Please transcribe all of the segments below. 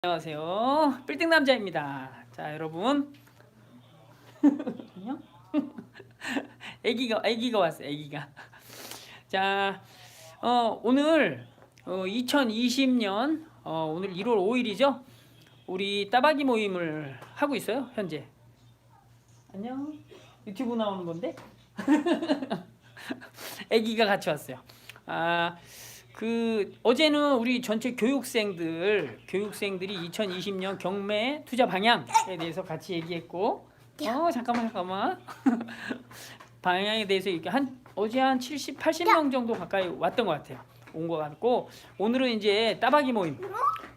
안녕하세요. 빌딩 남자입니다. 자, 여러분. 안녕? 아기가 아기가 왔어요. 아기가. 자, 어, 오늘 어, 2020년 어, 오늘 1월 5일이죠. 우리 따박이 모임을 하고 있어요. 현재. 안녕. 유튜브 나오는 건데. 아기가 같이 왔어요. 아, 그 어제는 우리 전체 교육생들 교육생들이 2020년 경매 투자 방향에 대해서 같이 얘기했고 어 잠깐만 잠깐만 방향에 대해서 이렇게 한 어제 한 70, 80명 정도 가까이 왔던 것 같아요. 온 것 같고 오늘은 이제 따박이 모임.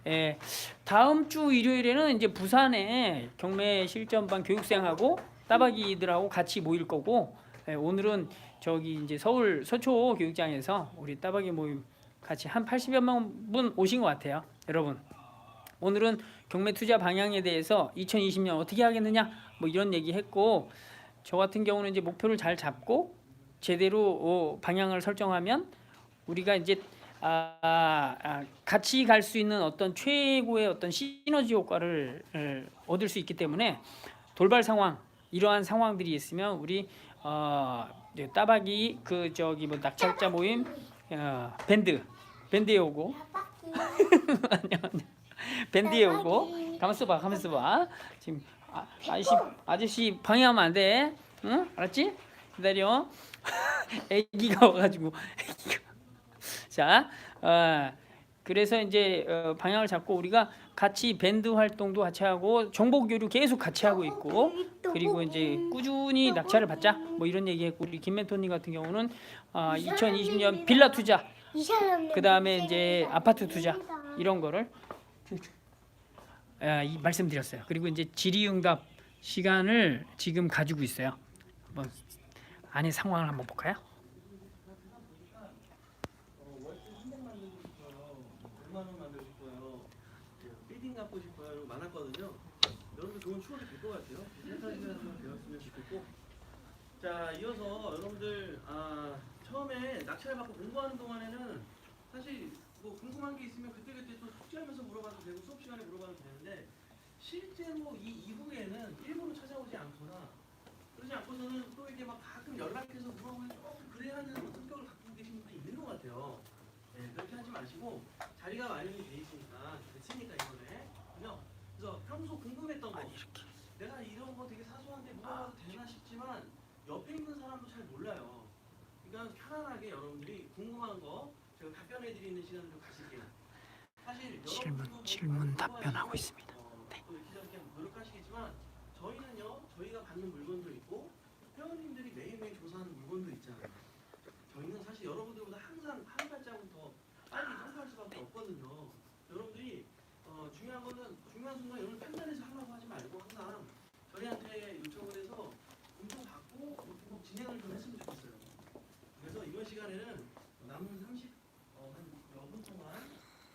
예, 다음 주 일요일에는 이제 부산에 경매 실전반 교육생하고 따박이들하고 같이 모일 거고 예, 오늘은 저기 이제 서울 서초 교육장에서 우리 따박이 모임 같이 한 80여 명분 오신 것 같아요. 여러분. 오늘은 경매 투자 방향에 대해서 2020년 어떻게 하겠느냐 뭐 이런 얘기 했고 저 같은 경우는 이제 목표를 잘 잡고 제대로 어, 방향을 설정하면 우리가 이제 아, 아, 아, 같이 갈 수 있는 어떤 최고의 어떤 시너지 효과를 을, 얻을 수 있기 때문에 돌발 상황 이러한 상황들이 있으면 우리 어, 따박이 그 저기 뭐 낙찰자 모임 어, 밴드. 밴드에 오고. 안녕 안녕 밴드에 오고. 가만있어 봐 가만있어 봐. 지금 아, 아저씨 아저씨 방해하면 안 돼. 응? 알았지? 기다려. 애기가 와가지고. 애기가. 자 어, 그래서 이제 어, 방향을 잡고 우리가 같이 밴드 활동도 같이 하고 정보 교류 계속 같이 하고 있고 그리고 이제 꾸준히 낙찰을 받자 뭐 이런 얘기했고 우리 김멘토님 같은 경우는 어, 2020년 빌라 투자 그 다음에 이제 아파트 투자 이런 거를 아, 이 말씀드렸어요. 그리고 이제 질의응답 시간을 지금 가지고 있어요. 한번 안에 상황을 한번 볼까요? 만들고 싶어요? 빌딩 갖고 싶어요? 많았거든요. 여러분들 좋은 추억이 될 것 같아요. 센터에서 배웠으면 좋겠고. 자, 이어서 여러분들 아, 처음에 낙찰 받고 공부하는 동안에는 사실 뭐 궁금한 게 있으면 그때그때 또 숙제하면서 물어봐도 되고 수업 시간에 물어봐도 되는데 실제로 이 이후에는 일부러 찾아오지 않거나 그러지 않고서는 또 이게 막 가끔 연락해서 물어보면 조금 그래야 하는 성격을 갖고 계신 분도 있는 것 같아요. 네, 그렇게 하지 마시고 자리가 마련이 돼 있으니까 됐으니까 이번에 그죠? 그래서 평소 궁금했던 거 내가 이런 거 되게 사소한데 물어봐도 되나 싶지만 옆에 있는 사람도 잘 몰라요. 그러니까 편안하게 여러분들이 궁금한 거 제가 답변해 드리는 시간을 좀 가질게요. 사실 질문, 뭐 질문 답변하고 있습니다. 어, 또 이렇게 저렇게 노력하시겠지만 저희는요 저희가 받는 물건도 있고 회원님들이 매일매일 조사하는 물건도 있잖아요. 저희는 사실 여러분들보다 항상 한 발자국 더 빨리 성공할 수밖에 없거든요. 여러분들이 어, 중요한 거는 중요한 순간 여러분 판단해서 하라고 하지 말고 항상 저희한테 요청을 해서 공부 받고 이렇게 꼭 진행을 좀 했으면 좋겠어요. 그래서 이번 시간에는 남은 30, 어, 한 여분 동안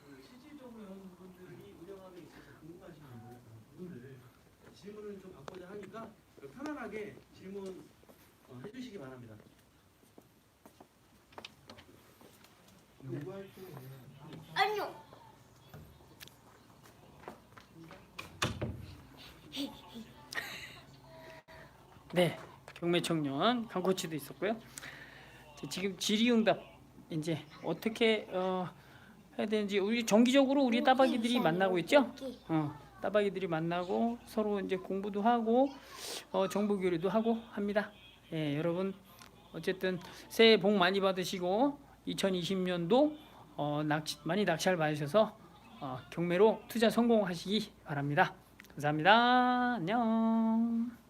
그 실질적으로 여러분들이 운영함에 있어서 궁금하신 부분들 질문을 좀 받고자 하니까 편안하게 질문 어, 해주시기 바랍니다. 아니요. 네, 경매 청년 강코치도 있었고요. 자, 지금 질의응답 이제 어떻게 어, 해야 되는지 우리 정기적으로 우리 따박이들이 만나고 있죠. 어, 따박이들이 만나고 서로 이제 공부도 하고 어, 정보 교류도 하고 합니다. 예, 여러분 어쨌든 새해 복 많이 받으시고 2020년도 어, 낙치, 많이 낙찰 받으셔서 어, 경매로 투자 성공하시기 바랍니다. 감사합니다. 안녕.